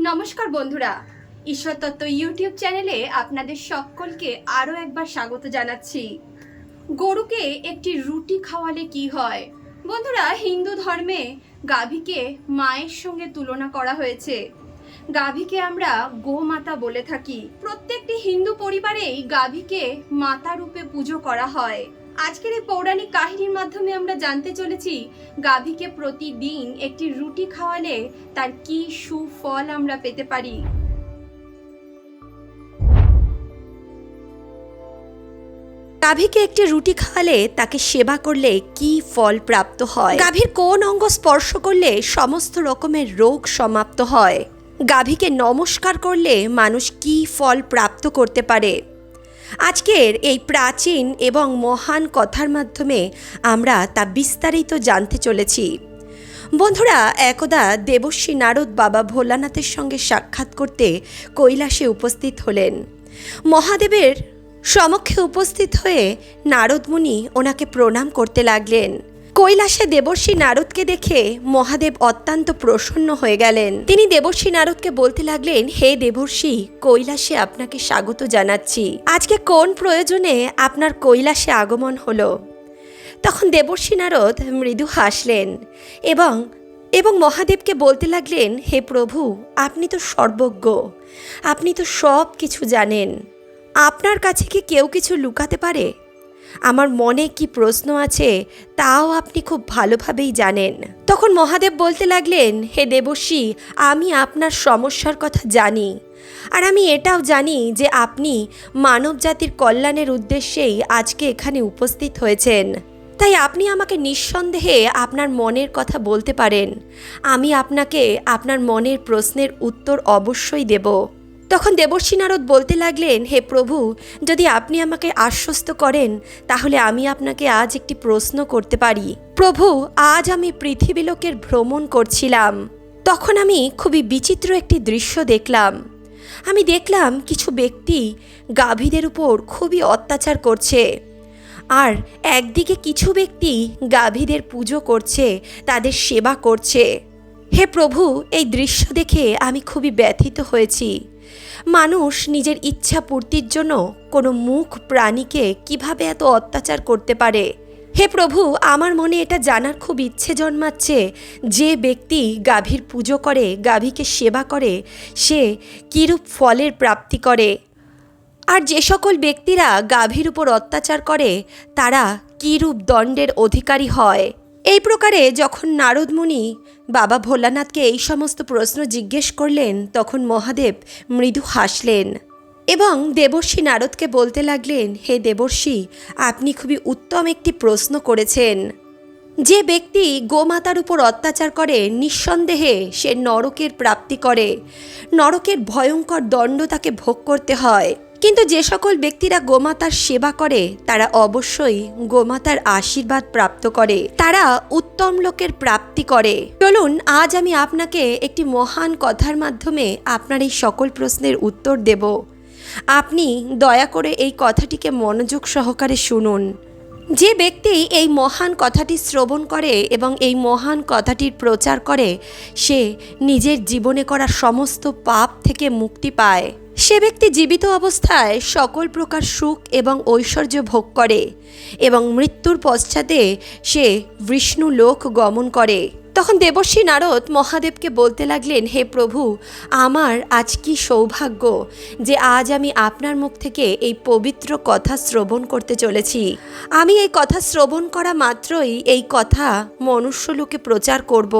নমস্কার বন্ধুরা। ঈশ্বর তত্ত্ব ইউটিউব চ্যানেলে আপনাদের সকলকে আরও একবার স্বাগত জানাচ্ছি। গরুকে একটি রুটি খাওয়ালে কি হয়? বন্ধুরা, হিন্দু ধর্মে গাভীকে মায়ের সঙ্গে তুলনা করা হয়েছে। গাভীকে আমরা গোমাতা বলে থাকি। প্রত্যেকটি হিন্দু পরিবারেই গাভীকে মাতা রূপে পুজো করা হয়। আজকের এই পৌরাণিক কাহিনীর মাধ্যমে আমরা জানতে চলেছি, গাভীকে প্রতিদিন একটি রুটি খাওয়ালে তার কি সুফল আমরা পেতে পারি। গাভীকে একটি রুটি খাওয়ালে তাকে সেবা করলে কি ফল প্রাপ্ত হয়? গাভীর কোন অঙ্গ স্পর্শ করলে সমস্ত রকমের রোগ সমাপ্ত হয়? গাভীকে নমস্কার করলে মানুষ কি ফল প্রাপ্ত করতে পারে? আজকের এই প্রাচীন এবং মহান কথার মাধ্যমে আমরা তা বিস্তারিত জানতে চলেছি। বন্ধুরা, একদা দেবশ্রী নারদ বাবা ভোলানাথের সঙ্গে সাক্ষাৎ করতে কৈলাসে উপস্থিত হলেন। মহাদেবের সমক্ষে উপস্থিত হয়ে নারদমুনি ওনাকে প্রণাম করতে লাগলেন। কৈলাসে দেবর্ষী নারদকে দেখে মহাদেব অত্যন্ত প্রসন্ন হয়ে গেলেন। তিনি দেবর্ষী নারদকে বলতে লাগলেন, হে দেবর্ষী, কৈলাসে আপনাকে স্বাগত জানাচ্ছি। আজকে কোন প্রয়োজনে আপনার কৈলাসে আগমন হলো? তখন দেবর্ষী নারদ মৃদু হাসলেন এবং এবং মহাদেবকে বলতে লাগলেন, হে প্রভু, আপনি তো সর্বজ্ঞ, আপনি তো সব কিছু জানেন। আপনার কাছে কি কেউ কিছু লুকাতে পারে? আমার মনে কি প্রশ্ন আছে তাও আপনি খুব ভালোভাবেই জানেন। তখন মহাদেব বলতে লাগলেন, হে দেবশ্রী আমি আপনার সমস্যার কথা জানি। আর আমি এটাও জানি যে আপনি মানব জাতির কল্যাণের উদ্দেশ্যেই আজকে এখানে উপস্থিত হয়েছেন। তাই আপনি আমাকে নিঃসন্দেহে আপনার মনের কথা বলতে পারেন। আমি আপনাকে আপনার মনের প্রশ্নের উত্তর অবশ্যই দেব। তখন দেবর্ষী নারদ বলতে লাগলেন, হে প্রভু, যদি আপনি আমাকে আশ্বস্ত করেন, তাহলে আমি আপনাকে আজ একটি প্রশ্ন করতে পারি। প্রভু, আজ আমি পৃথিবীলোকের ভ্রমণ করছিলাম। তখন আমি খুবই বিচিত্র একটি দৃশ্য দেখলাম। আমি দেখলাম কিছু ব্যক্তি গাভীদের উপর খুবই অত্যাচার করছে। আর একদিকে কিছু ব্যক্তি গাভীদের পুজো করছে, তাদের সেবা করছে। হে প্রভু, এই দৃশ্য দেখে আমি খুবই ব্যথিত হয়েছি। মানুষ নিজের ইচ্ছা পূর্তির জন্য কোনো মুখ প্রাণীকে কীভাবে এত অত্যাচার করতে পারে? হে প্রভু, আমার মনে এটা জানার খুব ইচ্ছে জন্মাচ্ছে। যে ব্যক্তি গাভীর পুজো করে, গাভীকে সেবা করে, সে কিরূপ ফলের প্রাপ্তি করে? আর যে সকল ব্যক্তিরা গাভীর উপর অত্যাচার করে, তারা কিরূপ দণ্ডের অধিকারী হয়? এই প্রকারে যখন নারদমুনি বাবা ভোলানাথকে এই সমস্ত প্রশ্ন জিজ্ঞেস করলেন, তখন মহাদেব মৃদু হাসলেন এবং দেবর্ষী নারদকে বলতে লাগলেন, হে দেবর্ষী, আপনি খুবই উত্তম একটি প্রশ্ন করেছেন। যে ব্যক্তি গোমাতার উপর অত্যাচার করে, নিঃসন্দেহে সে নরকের প্রাপ্তি করে। নরকের ভয়ঙ্কর দণ্ড তাকে ভোগ করতে হয়। কিন্তু যে সকল ব্যক্তিরা গোমাতার সেবা করে, তারা অবশ্যই গোমাতার আশীর্বাদ প্রাপ্ত করে। তারা উত্তম লোকের প্রাপ্তি করে। চলুন, আজ আমি আপনাকে একটি মহান কথার মাধ্যমে আপনার এই সকল প্রশ্নের উত্তর দেব। আপনি দয়া করে এই কথাটিকে মনোযোগ সহকারে শুনুন। যে ব্যক্তি এই মহান কথাটি শ্রবণ করে এবং এই মহান কথাটির প্রচার করে, সে নিজের জীবনে করা সমস্ত পাপ থেকে মুক্তি পায়। সে ব্যক্তি জীবিত অবস্থায় সকল প্রকার সুখ এবং ঐশ্বর্য ভোগ করে এবং মৃত্যুর পশ্চাতে সে বিষ্ণু লোক গমন করে। তখন দেবশ্রী নারদ মহাদেবকে বলতে লাগলেন, হে প্রভু, আমার আজ কি সৌভাগ্য যে আজ আমি আপনার মুখ থেকে এই পবিত্র কথা শ্রবণ করতে চলেছি। আমি এই কথা শ্রবণ করা মাত্রই এই কথা মনুষ্যলোকে প্রচার করব।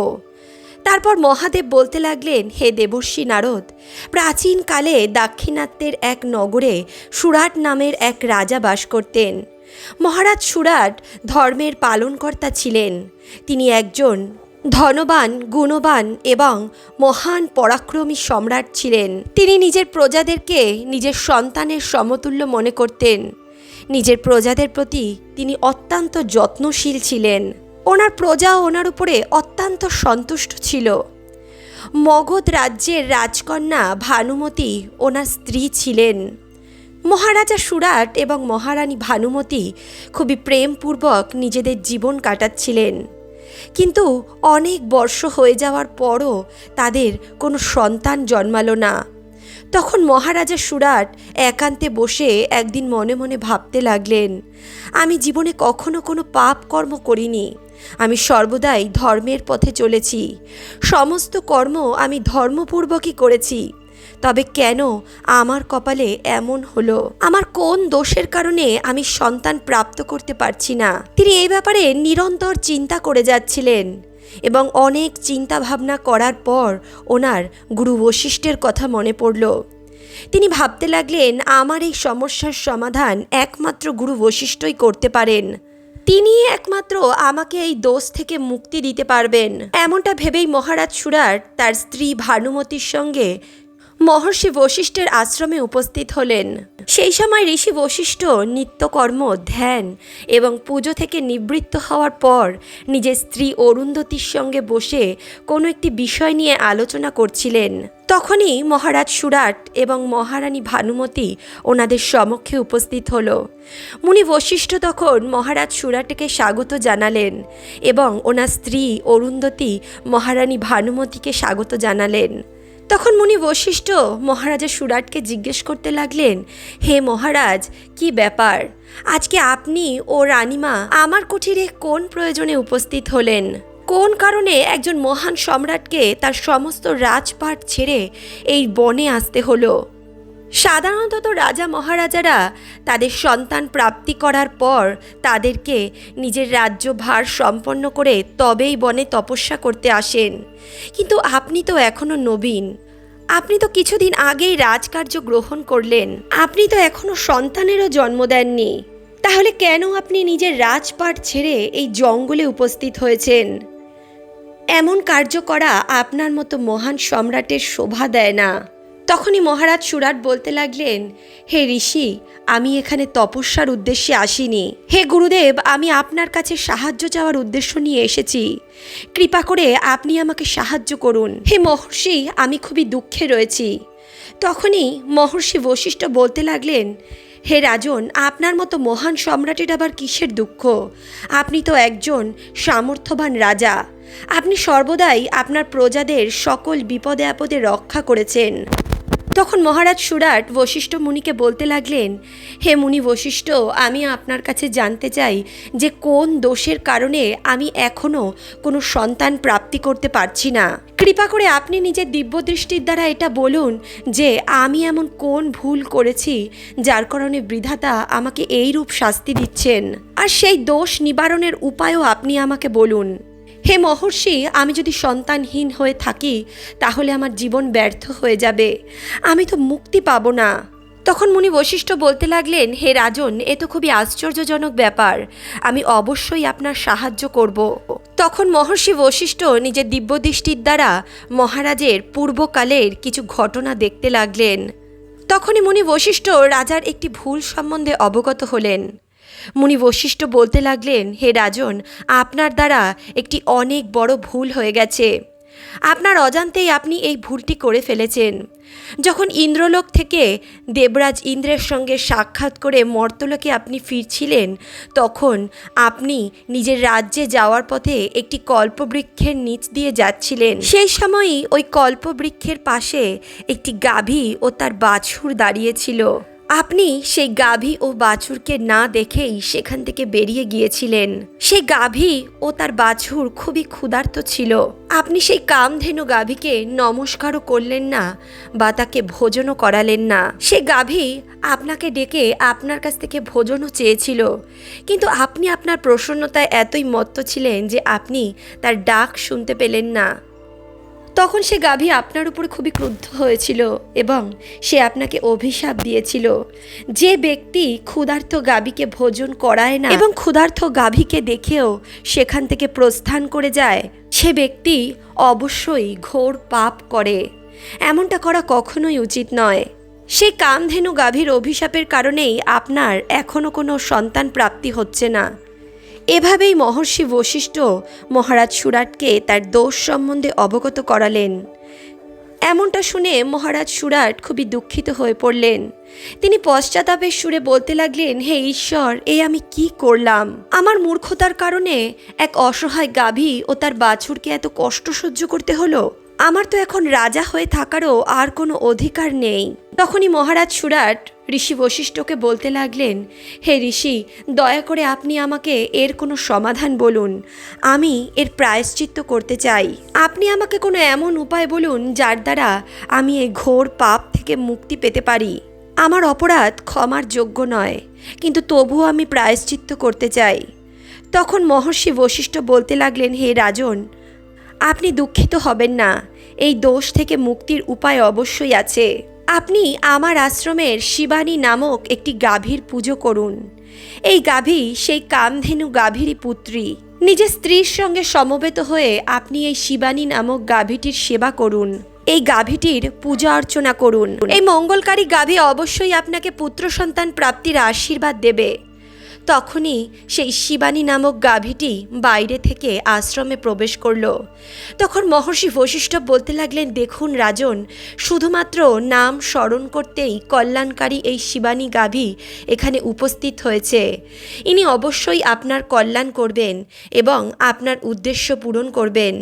তারপর মহাদেব বলতে লাগলেন, হে দেবর্ষী নারদ, প্রাচীনকালে দাক্ষিণাত্যের এক নগরে সুরাট নামের এক রাজা বাস করতেন। মহারাজ সুরাট ধর্মের পালনকর্তা ছিলেন। তিনি একজন ধনবান, গুণবান এবং মহান পরাক্রমী সম্রাট ছিলেন। তিনি নিজের প্রজাদেরকে নিজের সন্তানের সমতুল্য মনে করতেন। নিজের প্রজাদের প্রতি তিনি অত্যন্ত যত্নশীল ছিলেন। ওনার প্রজা ওনার উপরে অত্যন্ত সন্তুষ্ট ছিল। মগধ রাজ্যের রাজকন্যা ভানুমতি ওনার স্ত্রী ছিলেন। মহারাজা সুরাট এবং মহারানী ভানুমতি খুবই প্রেমপূর্বক নিজেদের জীবন কাটাচ্ছিলেন। কিন্তু অনেক বর্ষ হয়ে যাওয়ার পরও তাদের কোনো সন্তান জন্মালো না। তখন মহারাজা সুরাট একান্তে বসে একদিন মনে মনে ভাবতে লাগলেন, আমি জীবনে কখনো কোনো পাপ কর্ম করিনি। আমি সর্বদাই ধর্মের পথে চলেছি। সমস্ত কর্ম আমি ধর্মপূর্বকই করেছি। তবে কেন আমার কপালে এমন হলো? আমার কোন দোষের কারণে আমি সন্তান প্রাপ্ত করতে পারছি না? তিনি এই ব্যাপারে নিরন্তর চিন্তা করে যাচ্ছিলেন এবং অনেক চিন্তা ভাবনা করার পর ওনার গুরু বশিষ্ঠের কথা মনে পড়ল। তিনি ভাবতে লাগলেন, আমার এই সমস্যার সমাধান একমাত্র গুরু বশিষ্ঠই করতে পারেন। তিনি একমাত্র আমাকে এই দোষ থেকে মুক্তি দিতে পারবেন। এমনটা ভেবেই মহারাজ সুরাট তার স্ত্রী ভানুমতির সঙ্গে মহর্ষি বশিষ্ঠের আশ্রমে উপস্থিত হলেন। সেই সময় ঋষি বশিষ্ঠ নিত্যকর্ম, ধ্যান এবং পুজো থেকে নিবৃত্ত হওয়ার পর নিজের স্ত্রী অরুন্ধতির সঙ্গে বসে কোনো একটি বিষয় নিয়ে আলোচনা করছিলেন। তখনই মহারাজ সুরাট এবং মহারানী ভানুমতি ওনাদের সমক্ষে উপস্থিত হল। মুনি বশিষ্ঠ তখন মহারাজ সুরাটকে স্বাগত জানালেন এবং ওনার স্ত্রী অরুন্ধতী মহারানী ভানুমতিকে স্বাগত জানালেন। তখন মুনি বশিষ্ঠ মহারাজা সুরাটকে জিজ্ঞেস করতে লাগলেন, হে মহারাজ, কি ব্যাপার? আজকে আপনি ও রানিমা আমার কুঠিরে কোন প্রয়োজনে উপস্থিত হলেন? কোন কারণে একজন মহান সম্রাটকে তার সমস্ত রাজপাট ছেড়ে এই বনে আসতে হলো? সাধারণত রাজা মহারাজারা তাদের সন্তান প্রাপ্তি করার পর তাদেরকে নিজের রাজ্যভার সম্পন্ন করে তবেই বনে তপস্যা করতে আসেন। কিন্তু আপনি তো এখনও নবীন। আপনি তো কিছুদিন আগেই রাজকার্য গ্রহণ করলেন। আপনি তো এখনও সন্তানেরও জন্ম দেননি। তাহলে কেন আপনি নিজের রাজপাট ছেড়ে এই জঙ্গলে উপস্থিত হয়েছেন? এমন কার্য করা আপনার মতো মহান সম্রাটের শোভা দেয় না। তখনই মহারাজ সুরাট বলতে লাগলেন, হে ঋষি, আমি এখানে তপস্যার উদ্দেশ্যে আসিনি। হে গুরুদেব, আমি আপনার কাছে সাহায্য চাওয়ার উদ্দেশ্য নিয়ে এসেছি। কৃপা করে আপনি আমাকে সাহায্য করুন। হে মহর্ষি, আমি খুবই দুঃখে রয়েছি তখনই মহর্ষি বশিষ্ঠ বলতে লাগলেন, হে রাজন, আপনার মতো মহান সম্রাটের আবার কিসের দুঃখ? আপনি তো একজন সামর্থ্যবান রাজা। আপনি সর্বদাই আপনার প্রজাদের সকল বিপদে আপদে রক্ষা করেছেন। তখন মহারাজ সুরাট বশিষ্ঠ মুনিকে বলতে লাগলেন, হে মুনি বশিষ্ঠ, আমি আপনার কাছে জানতে চাই যে কোন দোষের কারণে আমি এখনও কোনো সন্তান প্রাপ্তি করতে পারছি না। কৃপা করে আপনি নিজের দিব্য দৃষ্টির দ্বারা এটা বলুন যে আমি এমন কোন ভুল করেছি যার কারণে বৃধাতা আমাকে এই রূপ শাস্তি দিচ্ছেন। আর সেই দোষ নিবারণের উপায়ও আপনি আমাকে বলুন। হে মহর্ষি, আমি যদি সন্তানহীন হয়ে থাকি, তাহলে আমার জীবন ব্যর্থ হয়ে যাবে। আমি তো মুক্তি পাব না। তখন মুনি বশিষ্ঠ বলতে লাগলেন, হে রাজন, এ তো খুবই আশ্চর্যজনক ব্যাপার। আমি অবশ্যই আপনার সাহায্য করব। তখন মহর্ষি বশিষ্ঠ নিজের দিব্যদৃষ্টির দ্বারা মহারাজের পূর্বকালের কিছু ঘটনা দেখতে লাগলেন। তখনই মুনি বশিষ্ঠ রাজার একটি ভুল সম্বন্ধে অবগত হলেন। মুনি বশিষ্ঠ বলতে লাগলেন, হে রাজন, আপনার দ্বারা একটি অনেক বড় ভুল হয়ে গেছে। আপনার অজান্তেই আপনি এই ভুলটি করে ফেলেছেন। যখন ইন্দ্রলোক থেকে দেবরাজ ইন্দ্রের সঙ্গে সাক্ষাৎ করে মর্তলোকে আপনি ফিরছিলেন, তখন আপনি নিজের রাজ্যে যাওয়ার পথে একটি কল্পবৃক্ষের নিচ দিয়ে যাচ্ছিলেন। সেই সময়ই ওই কল্পবৃক্ষের পাশে একটি গাভী ও তার বাছুর দাঁড়িয়েছিল আপনি সেই গাভী ও বাছুরকে না দেখেই সেখান থেকে বেরিয়ে গিয়েছিলেন। সেই গাভী ও তার বাছুর খুবই ক্ষুধার্ত ছিল। আপনি সেই কামধেনু গাভীকে নমস্কারও করলেন না বা তাকে ভোজনও করালেন না। সে গাভী আপনাকে ডেকে আপনার কাছ থেকে ভোজনও চেয়েছিল। কিন্তু আপনি আপনার প্রসন্নতায় এতই মত্ত ছিলেন যে আপনি তার ডাক শুনতে পেলেন না। তখন সে গাভী আপনার উপরে খুবই ক্রুদ্ধ হয়েছিল এবং সে আপনাকে অভিশাপ দিয়েছিল। যে ব্যক্তি ক্ষুধার্ত গাভীকে ভোজন করায় না এবং ক্ষুধার্ত গাভীকে দেখেও সেখান থেকে প্রস্থান করে যায়, সে ব্যক্তি অবশ্যই ঘোর পাপ করে। এমনটা করা কখনোই উচিত নয়। সেই কামধেনু গাভীর অভিশাপের কারণেই আপনার এখনও কোনো সন্তান প্রাপ্তি হচ্ছে না। এভাবেই মহর্ষি বশিষ্ঠ মহারাজ সুরাটকে তার দোষ সম্বন্ধে অবগত করালেন। এমনটা শুনে মহারাজ সুরাট খুবই দুঃখিত হয়ে পড়লেন। তিনি পশ্চাতাপের সুরে বলতে লাগলেন, হে ঈশ্বর, এ আমি কি করলাম? আমার মূর্খতার কারণে এক অসহায় গাভী ও তার বাছুরকে এত কষ্ট সহ্য করতে হলো? আমার তো এখন রাজা হয়ে থাকারও আর কোনো অধিকার নেই। তখনই মহারাজ সুরাট ঋষি বশিষ্ঠকে বলতে লাগলেন, হে ঋষি, দয়া করে আপনি আমাকে এর কোনো সমাধান বলুন। আমি এর প্রায়শ্চিত্ত করতে চাই। আপনি আমাকে কোনো এমন উপায় বলুন যার দ্বারা আমি এই ঘোর পাপ থেকে মুক্তি পেতে পারি। আমার অপরাধ ক্ষমার যোগ্য নয়, কিন্তু তবুও আমি প্রায়শ্চিত্ত করতে চাই। তখন মহর্ষি বশিষ্ঠ বলতে লাগলেন, হে রাজন আপনি দুঃখিত হবেন না। এই দোষ থেকে মুক্তির উপায় অবশ্যই আছে। আপনি আমার আশ্রমের শিবানী নামক একটি গাভীর পুজো করুন। এই গাভী সেই কামধেনু গাভীরই পুত্রী। নিজের স্ত্রীর সঙ্গে সমবেত হয়ে আপনি এই শিবানী নামক গাভীটির সেবা করুন। এই গাভীটির পূজা অর্চনা করুন। এই মঙ্গলকারী গাভী অবশ্যই আপনাকে পুত্র সন্তান প্রাপ্তির আশীর্বাদ দেবে। তখনই সেই শিবানী নামক গাভীটি বাইরে থেকে আশ্রমে প্রবেশ করল। তখন মহর্ষি বশিষ্ঠ বলতে লাগলেন, দেখুন রাজন, শুধুমাত্র নাম স্মরণ করতেই কল্যাণকারী এই শিবানী গাভী এখানে উপস্থিত হয়েছে। ইনি অবশ্যই আপনার কল্যাণ করবেন এবং আপনার উদ্দেশ্য পূরণ করবেন।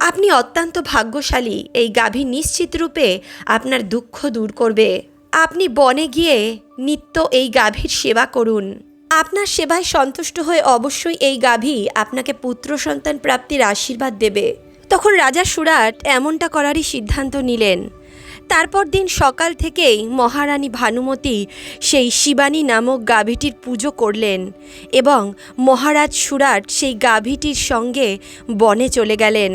আপনি অত্যন্ত ভাগ্যশালী, এই গাভী নিশ্চিত রূপে আপনার দুঃখ দূর করবে। আপনি বনে গিয়ে নিত্য এই গাভীর সেবা করুন। আপনার সেবায় সন্তুষ্ট হয়ে অবশ্যই এই গাভী আপনাকে পুত্র সন্তান প্রাপ্তির আশীর্বাদ দেবে। তখন রাজা সুরাট এমনটা করারই সিদ্ধান্ত নিলেন। তারপর দিন সকাল থেকেই মহারানী ভানুমতি সেই শিবানী নামক গাভীটির পুজো করলেন এবং মহারাজ সুরাট সেই গাভীটির সঙ্গে বনে চলে গেলেন।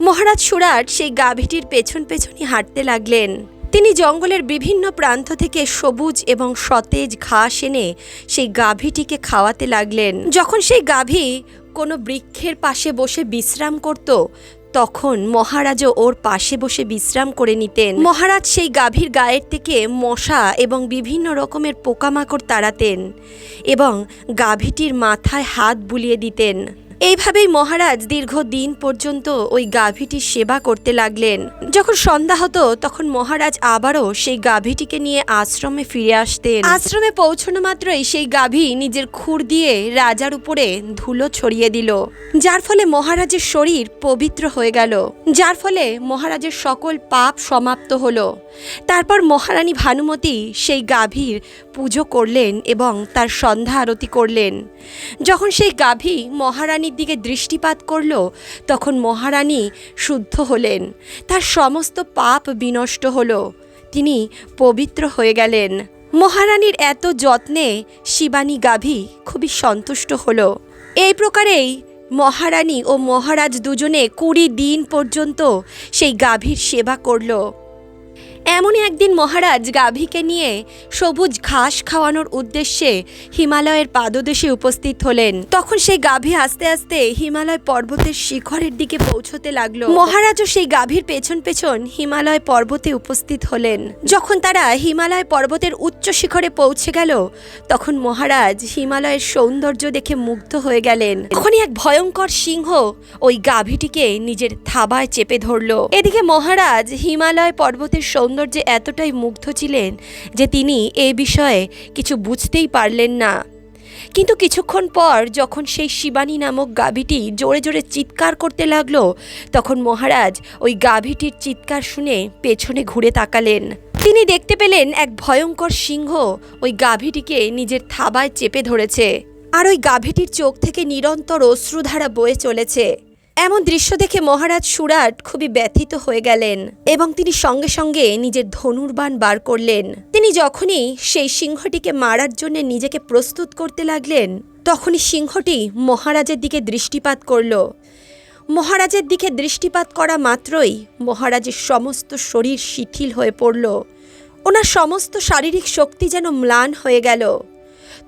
মহারাজ সুরাট সেই গাভীটির পেছন পেছনই হাঁটতে লাগলেন। তিনি জঙ্গলের বিভিন্ন প্রান্ত থেকে সবুজ এবং সতেজ ঘাস এনে সেই গাভীটিকে খাওয়াতে লাগলেন। যখন সেই গাভী কোনো বৃক্ষের পাশে বসে বিশ্রাম করত, তখন মহারাজও ওর পাশে বসে বিশ্রাম করে নিতেন। মহারাজ সেই গাভীর গায়ের থেকে মশা এবং বিভিন্ন রকমের পোকামাকড় তাড়াতেন এবং গাভীটির মাথায় হাত বুলিয়ে দিতেন। এইভাবেই মহারাজ দীর্ঘ দিন পর্যন্ত ওই গাভীটির সেবা করতে লাগলেন। যখন সন্ধ্যা হতো, তখন মহারাজ আবারও সেই গাভীটিকে নিয়ে আশ্রমে ফিরে আসতেন। আশ্রমে পৌঁছানো মাত্রই সেই গাভী নিজের খুর দিয়ে রাজার উপরে ধুলো ছড়িয়ে দিল। যার ফলে মহারাজের শরীর পবিত্র হয়ে গেল। যার ফলে মহারাজের সকল পাপ সমাপ্ত হলো। তারপর মহারানী ভানুমতি সেই গাভীর পুজো করলেন এবং তার সন্ধ্যা আরতি করলেন। যখন সেই গাভী মহারানীর দিকে দৃষ্টিপাত করল, তখন মহারানী শুদ্ধ হলেন। তার সমস্ত পাপ বিনষ্ট হল। তিনি পবিত্র হয়ে গেলেন। মহারানীর এত যত্নে শিবানী গাভী খুবই সন্তুষ্ট হল। এই প্রকারেই মহারানী ও মহারাজ দুজনে কুড়ি দিন পর্যন্ত সেই গাভীর সেবা করল। এমনই একদিন মহারাজ গাভীকে নিয়ে সবুজ ঘাস খাওয়ানোর উদ্দেশ্যে হিমালয়ের পাদদেশে উপস্থিত হলেন। তখন সেই গাভী আস্তে আস্তে হিমালয় পর্বতের শিখরের দিকে পৌঁছতে লাগল। মহারাজও সেই গাভীর পেছন পেছন হিমালয় পর্বতে উপস্থিত হলেন। যখন তারা হিমালয় পর্বতের উচ্চ শিখরে পৌঁছে গেল, তখন মহারাজ হিমালয়ের সৌন্দর্য দেখে মুগ্ধ হয়ে গেলেন। তখনই এক ভয়ঙ্কর সিংহ ওই গাভীটিকে নিজের থাবায় চেপে ধরলো। এদিকে মহারাজ হিমালয় পর্বতের সৌন্দর্যে এতটাই মুগ্ধ ছিলেন যে তিনি এ বিষয়ে কিছু বুঝতেই পারলেন না। কিন্তু কিছুক্ষণ পর যখন সেই শিবানী নামক গাভীটি জোরে জোরে চিৎকার করতে লাগল, তখন মহারাজ ওই গাভীটির চিৎকার শুনে পেছনে ঘুরে তাকালেন। তিনি দেখতে পেলেন এক ভয়ঙ্কর সিংহ ওই গাভীটিকে নিজের থাবায় চেপে ধরেছে। আর ওই গাভীটির চোখ থেকে নিরন্তর অশ্রুধারা বয়ে চলেছে। এমন দৃশ্য দেখে মহারাজ সুরাট খুবই ব্যথিত হয়ে গেলেন এবং তিনি সঙ্গে সঙ্গে নিজের ধনুর্বাণ বার করলেন। তিনি যখনই সেই সিংহটিকে মারার জন্য নিজেকে প্রস্তুত করতে লাগলেন, তখনই সিংহটি মহারাজের দিকে দৃষ্টিপাত করল। মহারাজের দিকে দৃষ্টিপাত করা মাত্রই মহারাজের সমস্ত শরীর শিথিল হয়ে পড়ল। ওনার সমস্ত শারীরিক শক্তি যেন ম্লান হয়ে গেল।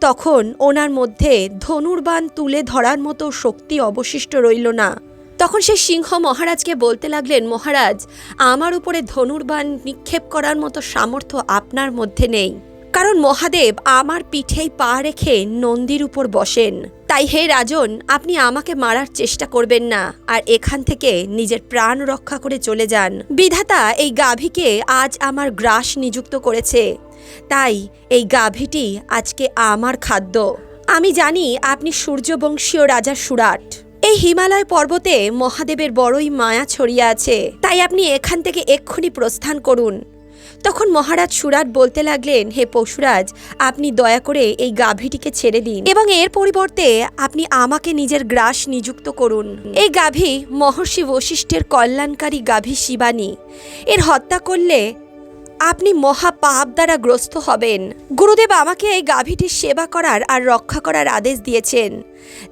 তখন ওনার মধ্যে ধনুর্বাণ তুলে ধরার মতো শক্তি অবশিষ্ট রইল না। তখন সেই সিংহ মহারাজকে বলতে লাগলেন, মহারাজ, আমার উপরে ধনুর্বাণ নিক্ষেপ করার মতো সামর্থ্য আপনার মধ্যে নেই। কারণ মহাদেব আমার পিঠেই পা রেখে নন্দীর উপর বসেন। তাই হে রাজন, আপনি আমাকে মারার চেষ্টা করবেন না, আর এখান থেকে নিজের প্রাণ রক্ষা করে চলে যান। বিধাতা, এই গাভীকে আজ আমার গ্রাস নিযুক্ত করেছে। তাই এই গাভীটি আজকে আমার খাদ্য। আমি জানি আপনি সূর্যবংশীয় রাজা সুরাট। এই হিমালয় পর্বতে মহাদেবের বড়ই মায়া ছড়িয়ে আছে। তাই আপনি এখান থেকে এক্ষুনি প্রস্থান করুন। তখন মহারাজ সুরাট বলতে লাগলেন, হে পশুরাজ, আপনি দয়া করে এই গাভীটিকে ছেড়ে দিন এবং এর পরিবর্তে আপনি আমাকে নিজের গ্রাস নিযুক্ত করুন। এই গাভী মহর্ষি বশিষ্ঠের কল্যাণকারী গাভী শিবানী। এর হত্যা করলে আপনি মহা পাপ দ্বারা গ্রস্ত হবেন। গুরুদেব আমাকে এই গাভীটির সেবা করার আর রক্ষা করার আদেশ দিয়েছেন।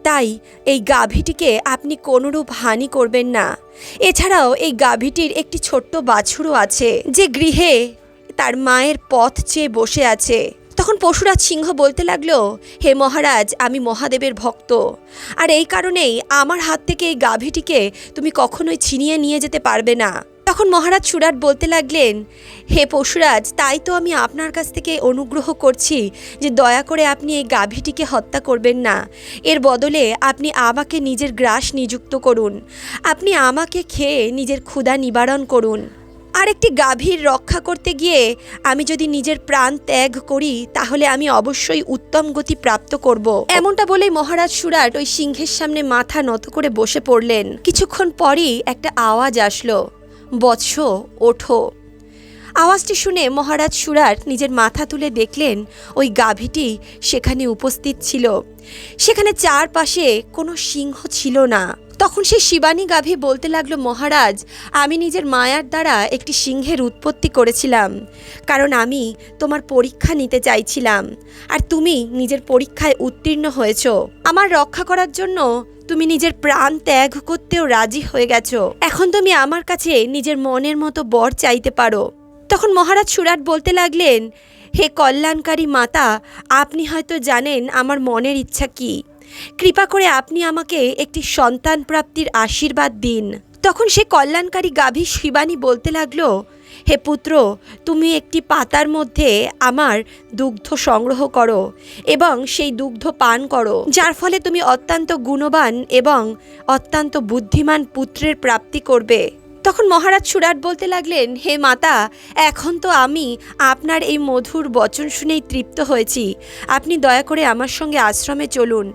তাই এই গাভীটিকে আপনি কোনোরূপ হানি করবেন না। এছাড়াও এই গাভীটির একটি ছোট্ট বাছুরও আছে, যে গৃহে তার মায়ের পথ চেয়ে বসে আছে। তখন পশুরাজ সিংহ বলতে লাগল, হে মহারাজ, আমি মহাদেবের ভক্ত। আর এই কারণেই আমার হাত থেকে এই গাভীটিকে তুমি কখনোই ছিনিয়ে নিয়ে যেতে পারবে না। তখন মহারাজ সুরাট বলতে লাগলেন, হে পশুরাজ, তাই তো আমি আপনার কাছ থেকে অনুগ্রহ করছি যে দয়া করে আপনি এই গাভীটিকে হত্যা করবেন না। এর বদলে আপনি আমাকে নিজের গ্রাস নিযুক্ত করুন। আপনি আমাকে খেয়ে নিজের ক্ষুধা নিবারণ করুন। আর একটি গাভীর রক্ষা করতে গিয়ে আমি যদি নিজের প্রাণ ত্যাগ করি, তাহলে আমি অবশ্যই উত্তম গতি প্রাপ্ত করব। এমনটা বলেই মহারাজ সুরাট ওই সিংহের সামনে মাথা নত করে বসে পড়লেন। কিছুক্ষণ পরই একটা আওয়াজ আসলো। বৎস, ওঠো। আওয়াজটি শুনে মহারাজ সুরার নিজের মাথা তুলে দেখলেন ওই গাভীটি সেখানে উপস্থিত ছিল। সেখানে চারপাশে কোনো সিংহ ছিল না। তখন সেই শিবানী গাভী বলতে লাগল, মহারাজ, আমি নিজের মায়ার দ্বারা একটি সিংহের উৎপত্তি করেছিলাম, কারণ আমি তোমার পরীক্ষা নিতে চাইছিলাম, আর তুমি নিজের পরীক্ষায় উত্তীর্ণ হয়েছ। আমার রক্ষা করার জন্য তুমি নিজের প্রাণ ত্যাগ করতেও রাজি হয়ে গেছো। এখন তুমি আমার কাছে নিজের মনের মতো বর চাইতে পারো। তখন মহারাজ সুরাট বলতে লাগলেন, হে কল্যাণকারী মাতা, আপনি হয়তো জানেন আমার মনের ইচ্ছা কি। কৃপা করে আপনি আমাকে একটি সন্তান প্রাপ্তির আশীর্বাদ দিন। তখন সে কল্যাণকারী গাভী শিবানী বলতে লাগল, হে পুত্র, তুমি একটি পাতার মধ্যে আমার দুগ্ধ সংগ্রহ করো এবং সেই দুগ্ধ পান করো, যার ফলে তুমি অত্যন্ত গুণবান এবং অত্যন্ত বুদ্ধিমান পুত্রের প্রাপ্তি করবে। তখন মহারাজ সুরাট বলতে লাগলেন, হে মাতা, এখন তো আমি আপনার এই মধুর বচন শুনেই তৃপ্ত হয়েছি। আপনি দয়া করে আমার সঙ্গে আশ্রমে চলুন।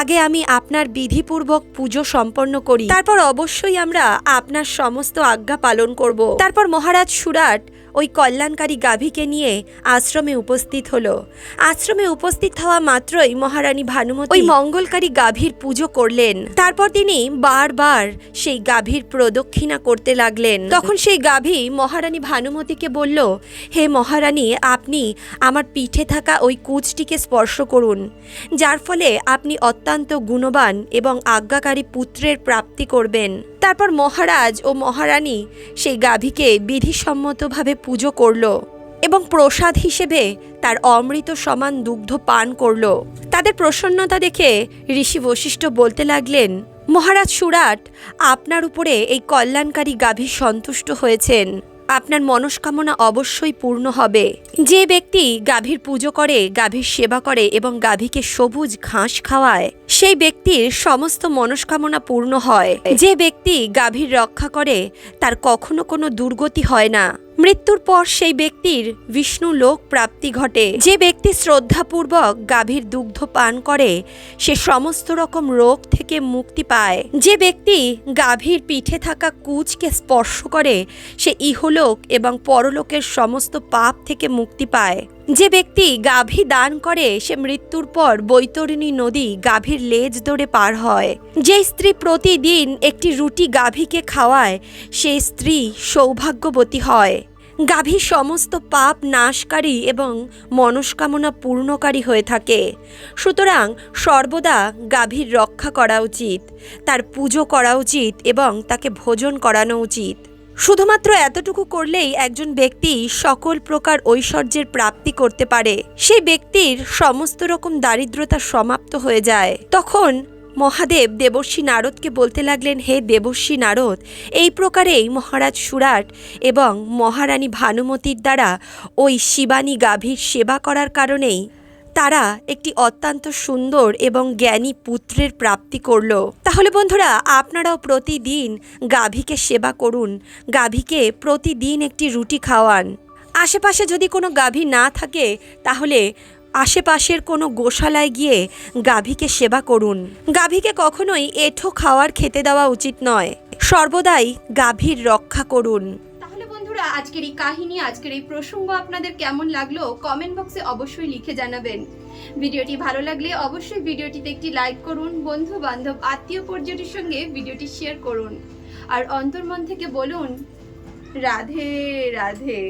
আগে আমি আপনার বিধিপূর্বক পুজো সম্পন্ন করি। তারপর অবশ্যই আমরা আপনার সমস্ত আজ্ঞা পালন করব। তারপর মহারাজ সুরাট ওই কল্যাণকারী গাভীকে নিয়ে আশ্রমে উপস্থিত হলো। আশ্রমে উপস্থিত হওয়া মাত্রই মহারানী ভানুমতি ওই মঙ্গলকারী গাভীর পুজো করলেন। তারপর তিনি বারবার সেই গাভীর প্রদক্ষিণা করতে লাগলেন। তখন সেই গাভী মহারানী ভানুমতিকে বলল, হে মহারানী, আপনি আমার পিঠে থাকা ওই কুচটিকে স্পর্শ করুন, যার ফলে আপনি অত্যন্ত গুণবান এবং আজ্ঞাকারী পুত্রের প্রাপ্তি করবেন। তারপর মহারাজ ও মহারানী সেই গাভীকে বিধিসম্মতভাবে পুজো করল এবং প্রসাদ হিসেবে তার অমৃত সমান দুগ্ধ পান করল। তাদের প্রসন্নতা দেখে ঋষি বশিষ্ঠ বলতে লাগলেন, মহারাজ সুরাট, আপনার উপরে এই কল্যাণকারী গাভী সন্তুষ্ট হয়েছেন। আপনার মনস্কামনা অবশ্যই পূর্ণ হবে। যে ব্যক্তি গাভীর পুজো করে, গাভীর সেবা করে এবং গাভীকে সবুজ ঘাস খাওয়ায়, সেই ব্যক্তির সমস্ত মনস্কামনা পূর্ণ হয়। যে ব্যক্তি গাভীর রক্ষা করে, তার কখনো কোনো দুর্গতি হয় না। মৃত্যুর পর সেই ব্যক্তির বিষ্ণু লোক প্রাপ্তি ঘটে। যে ব্যক্তি শ্রদ্ধাপূর্বক গাভীর দুগ্ধ পান করে, সে সমস্ত রকম রোগ থেকে মুক্তি পায়। যে ব্যক্তি গাভীর পিঠে থাকা কুচকে স্পর্শ করে, সে ইহলোক এবং পরলোকের সমস্ত পাপ থেকে মুক্তি পায়। যে ব্যক্তি গাভী দান করে, সে মৃত্যুর পর বৈতরণী নদী গাভীর লেজ ধরে পার হয়। যে স্ত্রী প্রতিদিন একটি রুটি গাভীকে খাওয়ায় সেই স্ত্রী সৌভাগ্যবতী হয়। গাভী সমস্ত পাপ নাশকারী এবং মনস্কামনা পূর্ণকারী হয়ে থাকে। সুতরাং সর্বদা গাভীর রক্ষা করা উচিত, তার পুজো করা উচিত এবং তাকে ভোজন করানো উচিত। শুধুমাত্র এতটুকু করলেই একজন ব্যক্তি সকল প্রকার ঐশ্বর্যের প্রাপ্তি করতে পারে। সেই ব্যক্তির সমস্ত রকম দারিদ্রতা সমাপ্ত হয়ে যায়। তখন মহাদেব দেবর্ষী নারদকে বলতে লাগলেন, হে দেবর্ষী নারদ, এই প্রকারেই মহারাজ সুরাট এবং মহারানী ভানুমতির দ্বারা ওই শিবানী গাভীর সেবা করার কারণেই তারা একটি অত্যন্ত সুন্দর এবং জ্ঞানী পুত্রের প্রাপ্তি করল। তাহলে বন্ধুরা, আপনারাও প্রতিদিন গাভীকে সেবা করুন। গাভীকে প্রতিদিন একটি রুটি খাওয়ান। আশেপাশে যদি কোনো গাভী না থাকে, তাহলে আশেপাশের কোনো গোশালায় গিয়ে গাভীকে সেবা করুন। গাভীকে কখনোই এঁঠো খাওয়ার খেতে দেওয়া উচিত নয়। সর্বদাই গাভীর রক্ষা করুন। তাহলে বন্ধুরা, আজকের এই কাহিনী, আজকের এই প্রসঙ্গ আপনাদের কেমন লাগল কমেন্ট বক্সে অবশ্যই লিখে জানাবেন। ভিডিওটি ভালো লাগলে অবশ্যই ভিডিওটিতে একটি লাইক করুন বন্ধু বান্ধব আত্মীয় পর্যটের সঙ্গে ভিডিওটি শেয়ার করুন। আর অন্তর্মন থেকে বলুন, রাধে রাধে।